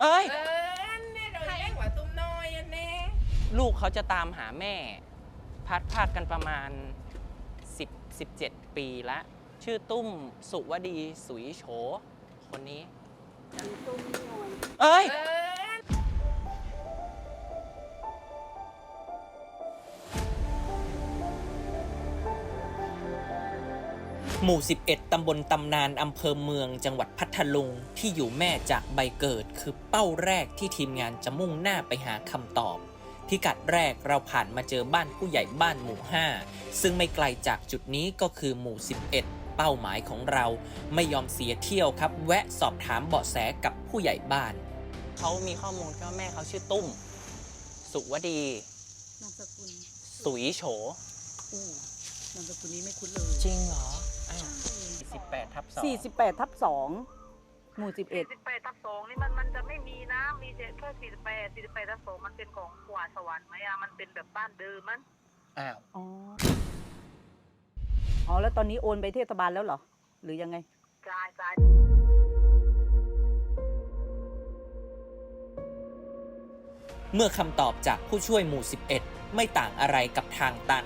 เอ้ย เออเนี่ยเราเล่นกว่าตุ้มน้อยอันแน่ลูกเขาจะตามหาแม่ พัดพรากกันประมาณ 10 17 ปีละ ชื่อตุ้มสุวดีสุยโฉคนนี้เอ้ย เออ หมู่ 11 ตำบลตำนาน อำเภอเมือง จังหวัดพัทลุง ที่อยู่แม่จากใบเกิด คือเป้าแรกที่ทีมงานจะมุ่งหน้าไปหาคำตอบ พิกัดแรกเราผ่านมาเจอบ้านผู้ใหญ่บ้านหมู่ 5 ซึ่งไม่ไกลจากจุดนี้ก็คือหมู่ 11 เป้าหมายของเราไม่ยอมเสียเที่ยวครับ แวะสอบถามเบาะแสกับผู้ใหญ่บ้าน เขามีข้อมูลว่าแม่เขาชื่อตุ้ม สุวดี นามสกุล สุยโฉอู้นามสกุลนี้ไม่คุ้นเลย จริงเหรออ้าว 48ทับ2 48ทับ2หมู่ 48ทับสองนี่มันมันจะไม่มีนะมีแต่แค่48 48ทับสองมันเป็นของขวาสวรรค์ไหมอะมันเป็นแบบบ้านเดิมมันอ้าว11อ๋ออ๋อ แล้วตอนนี้โอนไปเทศบาลแล้วเหรอ หรือยังไงจ่ายจ่ายเมื่อคำตอบจากผู้ช่วยหมู่ 11 ไม่ต่างอะไรกับทางตัน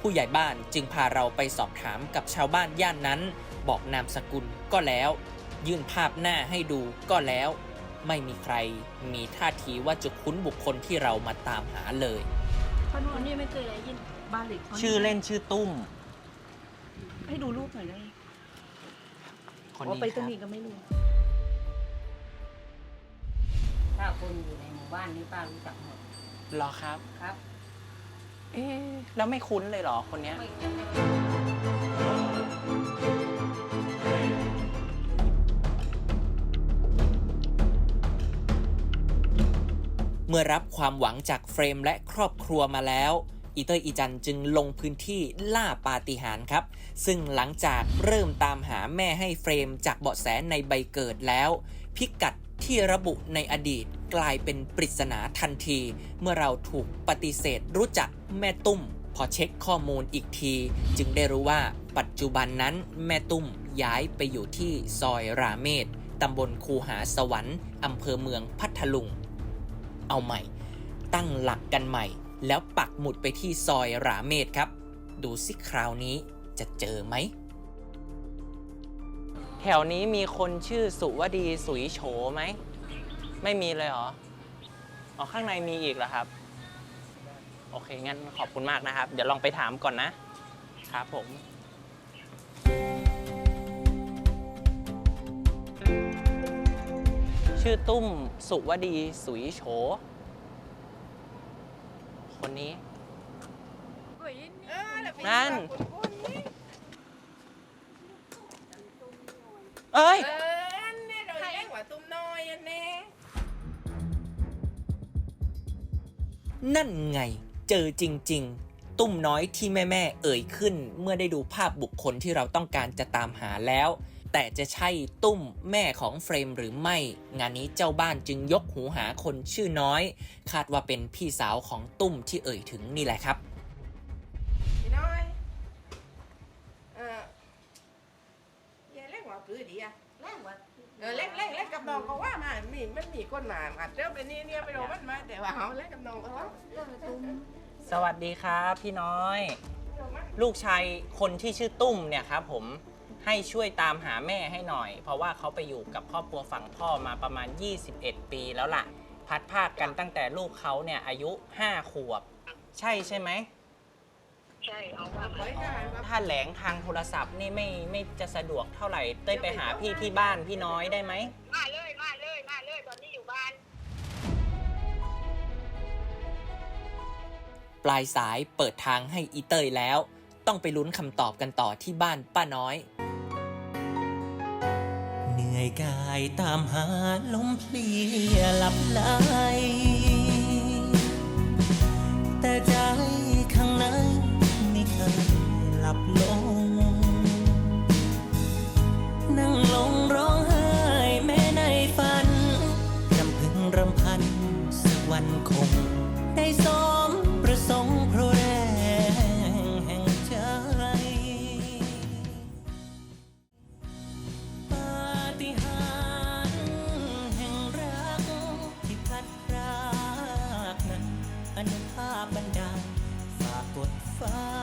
ผู้ใหญ่บ้านจึงพาเราไปสอบถามกับชาวบ้านย่านนั้น บอกนามสกุลก็แล้ว ยื่นภาพหน้าให้ดูก็แล้ว ไม่มีใครมีท่าทีว่าจะคุ้นบุคคลที่เรามาตามหาเลย คนนี้ไม่เคยได้ยินบ้านเล็กชื่อเล่นชื่อตุ้ม ให้ดูรูปหน่อยได้ไหมคนอ๋อนี้ไปคตรรังบนี้ก็ไม่รู้ถ้าคนอยู่ในหมู่บ้านนี้ป้ารู้จักหมด เหรอครับ ครับ เอ๊ะแล้วไม่คุ้นเลยเหรอคนเนี้ย เมื่อรับความหวังจากเฟรมและครอบครัวมาแล้ว อีเตอร์อีจันจึงลงพื้นที่ล่าปาฏิหาริย์ครับ ซึ่งหลังจากเริ่มตามหาแม่ให้เฟรมจากเบาะแสในใบเกิดแล้ว พิกัดที่ระบุในอดีต กลายเป็นปริศนาทันที เมื่อเราถูกปฏิเสธรู้จักแม่ตุ้ม พอเช็คข้อมูลอีกที จึงได้รู้ว่าปัจจุบันนั้นแม่ตุ้มย้ายไปอยู่ที่ซอยราเมศตำบลคูหาสวรรค์อำเภอเมืองพัทลุง เอาใหม่ ตั้งหลักกันใหม่ แล้วปักหมุดไปที่ซอยราเมศครับ ดูสิคราวนี้จะเจอไหม แถวนี้มีคนชื่อสุวดีสุยโฉไหม ไม่มีเลยเหรอ อ๋อ ข้างในมีอีกเหรอครับ โอเค งั้นขอบคุณมากนะครับ เดี๋ยวลองไปถามก่อนนะ ครับผม ชื่อตุ้มสุวดีสุยโฉ คนนี้เออแล้วไปนั่นอยู่กับคุณคุณนี่เอ้ย เออเนี่ยเราเล่นกว่าตุ้มน้อยอันแน่ นั่นไงเจอจริง ๆ ตุ้มน้อยที่แม่ๆเอ่ยขึ้น เมื่อได้ดูภาพบุคคลที่เราต้องการจะตามหาแล้ว แต่จะใช่ตุ้มแม่ของเฟรมหรือไม่ งานนี้เจ้าบ้านจึงยกหูหาคนชื่อน้อย คาดว่าเป็นพี่สาวของตุ้มที่เอ่ยถึงนี่แหละครับพี่น้อย เอออย่าเล่นกว่าปื้อดีอะแรกว่า เออเล่นเล่นเล่นกับน้องก็ว่ามามีมันมีคนมาอาจจะเป็นนี่เนี่ยไปโดนมันมาแต่ว่าเขาเล่นกับน้องก็ว่าสวัสดีครับพี่น้อย ลูกชายคนที่ชื่อตุ้มเนี่ยครับผมให้ช่วยตามหาแม่ให้หน่อย เพราะว่าเขาไปอยู่กับครอบครัวฝั่งพ่อมาประมาณ 21 ปีแล้วล่ะ พัดภาคกันตั้งแต่ลูกเขาเนี่ยอายุ 5 ขวบ ใช่ใช่ไหมใช่เอาว่าไว้ได้ว่าถ้าแหลงทางโทรศัพท์นี่ไม่ไม่จะสะดวกเท่าไหร่เต้ยไปหาพี่ที่บ้านพี่น้อยได้ไหม มาเลยมาเลยมาเลยตอนนี้อยู่บ้าน ปลายสายเปิดทางให้อีเตยแล้ว ต้องไปลุ้นคำตอบกันต่อที่บ้านป้าน้อย เหนื่อยกายตามหาลมเพลียหลับไหลับลง นั่งลงร้องไห้แม้ในฝันรำพึงรำพันสักวันคง ได้สมประสงค์พราะแรงแห่งใจปาฏิหารแห่งรักที่พัดรากนั้นอนุภาพบันดาฝากกดฟ้า